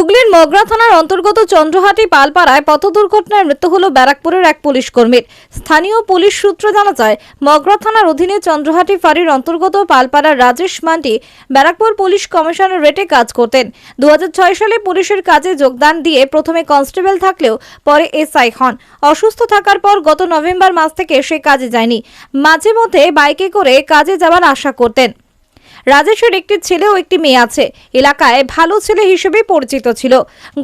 হুগলির মগরা থানার অন্তর্গত চন্দ্রহাটি পালপাড়ায় পথ দুর্ঘটনায় মৃত্যু হল ব্যারাকপুরের এক পুলিশ কর্মীর। স্থানীয় পুলিশ সূত্র জানা যায়, মগরা থানার অধীনে চন্দ্রহাটি ফাঁড়ির অন্তর্গত পালপাড়ার রাজেশ মান্ডি ব্যারাকপুর পুলিশ কমিশনার রেটে কাজ করতেন। দু হাজার ছয় সালে পুলিশের কাজে যোগদান দিয়ে প্রথমে কনস্টেবল থাকলেও পরে এসআই হন। অসুস্থ থাকার পর গত নভেম্বর মাস থেকে সে কাজে যায়নি। মাঝে মধ্যে বাইকে করে কাজে যাওয়ার আশা করতেন। রাজেশের একটি ছেলে ও একটি মেয়ে আছে। এলাকায় ভালো ছেলে হিসেবে পরিচিত ছিল।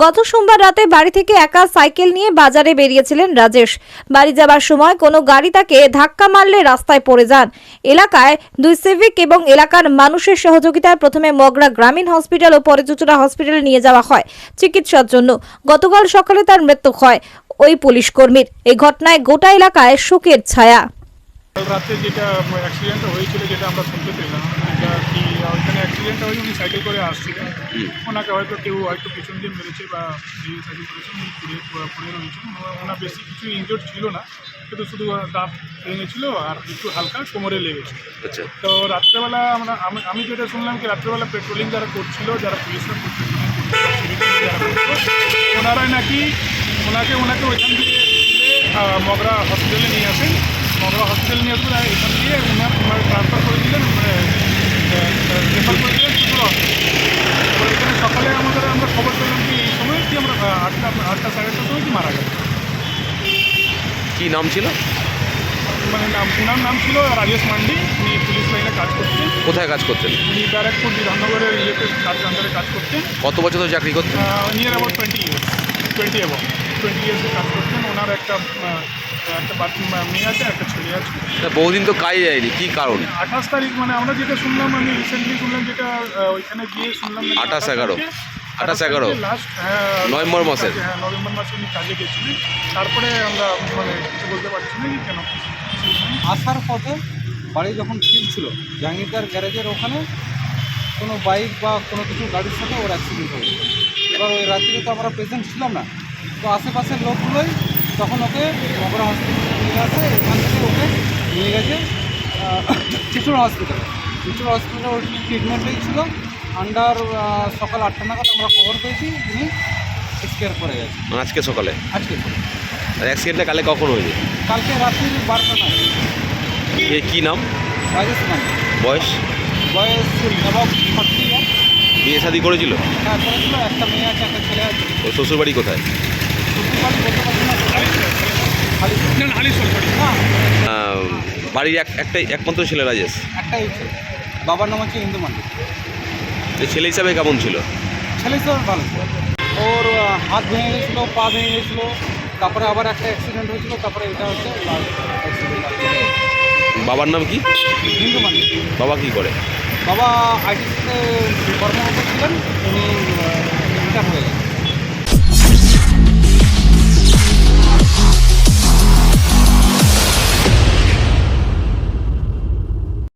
গত সোমবার রাতে বাড়ি থেকে একা সাইকেল নিয়ে বাজারে বেরিয়েছিলেন রাজেশ। বাড়ি যাবার সময় কোনো গাড়ি তাকে ধাক্কা মারলে রাস্তায় পড়ে যান। এলাকায় দুই সিভিক এবং এলাকার মানুষের সহযোগিতায় প্রথমে মগরা গ্রামীণ হসপিটাল ও পরে হসপিটালে নিয়ে যাওয়া হয় চিকিৎসার জন্য। গতকাল সকালে তার মৃত্যু হয় ওই পুলিশ কর্মীর। এই ঘটনায় গোটা এলাকায় শোকের ছায়া। রাতে যেটা অ্যাক্সিডেন্টটা হয়েছিল, যেটা আমরা শুনতে পেলাম। কি ওইখানে অ্যাক্সিডেন্টটা হয়ে উনি সাইকেল করে আসছিলেন। ওনাকে হয়তো কেউ হয়তো পিছন দিয়ে মেরেছে বা যে সাইকেল করেছেন উনি পুড়ে পড়ে রয়েছেন। ওনার বেশি কিছু ইনজোর্ড ছিল না কিন্তু শুধু দাঁত ভেঙেছিল আর একটু হালকা কোমরে লেগেছে। আচ্ছা। তো রাত্রেবেলা আমরা আমি আমি যেটা শুনলাম কি রাত্রেবেলা পেট্রোলিং যারা করছিল যারা পুলিশরা করছিল ওনারাই নাকি ওনাকে ওনাকে ওইখান দিয়ে মগরা হসপিটালে নিয়ে আসেন। মগরা হসপিটালে নিয়ে আসলে এখান দিয়ে ওনার ওনার ট্রান্সফার করে দিলেন রেফার করে দিলেন চুপুর এবার এখানে সকালে আমাদের আমরা খবর পেলাম কি এই সময় কি আমরা আহ, আটটা সাড়ে আটটার সময় কি মারা গেছে কি নাম ছিল? মানে নাম ওনার নাম ছিল রাজেশ মান্ডি। উনি পুলিশ লাইনে কাজ করতেন। কোথায় কাজ করতেন? উনি ব্যারাকপুর বিধাননগরের ইয়েতে কাজ আন্ডারে কাজ করতেন। কত বছর ধরে চাকরি করতেন? Near about twenty years twenty about twenty ইয়ার্সে কাজ করতেন। ওনার একটা একটা মেয়ে আছে একটা ছেলে আছে। বহুদিন তো কাজে যায়নি কি কারণে? আঠাশ তারিখ মানে আমরা যেটা শুনলাম আমি রিসেন্টলি শুনলাম যেটা ওইখানে গিয়ে শুনলাম আঠাশ এগারো। 28 এগারো। লাস্ট নভেম্বর মাসের। হ্যাঁ নভেম্বর মাসে উনি কাজে গেছিলেন তারপরে আমরা মানে কিছু বলতে পারছি না কি কেন। আসার পথে বাড়ি যখন ফিরছিল জাহাঙ্গীরদার গ্যারেজের ওখানে কোনো বাইক বা কোনো কিছু গাড়ির সাথে ওর অ্যাক্সিডেন্ট হয়েছে এবার ওই রাত্রিতে তো আমরা প্রেজেন্ট ছিলাম না। তো আশেপাশের লোকগুলোই তখন ওকে মগরা হসপিটালে নিয়ে আসে এখান থেকে ওকে নিয়ে গেছে চিচুড়া হসপিটালে চিচুড়া হসপিটালে ওর ট্রিটমেন্টেই ছিল? আন্ডার সকাল আটটা নাগাদ আমরা খবর পেয়েছি উনি এক্সপায়ার করে গেছে মানে আজকে সকালে? আজকে আর অ্যাক্সিডেন্টটা কালে কখন হয়েছে? কালকে রাত্রি বারোটা নাগাদ। এ কি নাম? রাজেশ বয়স? বয়স অ্যাবাউট ফর্টি বিয়ে শাদি করেছিল? হ্যাঁ করেছিল। একটা মেয়ে আছে একটা ছেলে আছে। ওর শ্বশুরবাড়ি কোথায়? শ্বশুরবাড়ি বলতে পারছি না হালিশহর। সরি বাড়ির এক একটাই একমাত্র ছেলে রাজেশ? একটাই ছেলে। বাবার নাম হচ্ছে ইন্দু মান্ডি ছেলে হিসাবে কেমন ছিল? ছেলে হিসাবে ভালো। ওর হাত ভেঙে গেছিল পা ভেঙে গেছিল তারপরে আবার একটা অ্যাক্সিডেন্ট হয়েছিল তারপরে এটা হচ্ছে বাবার নাম কি? হিন্দু মানে বাবা কি করে? বাবা আইটিসিতে কর্মরত ছিলেন উনি রিটায়ার হয়ে গেছেন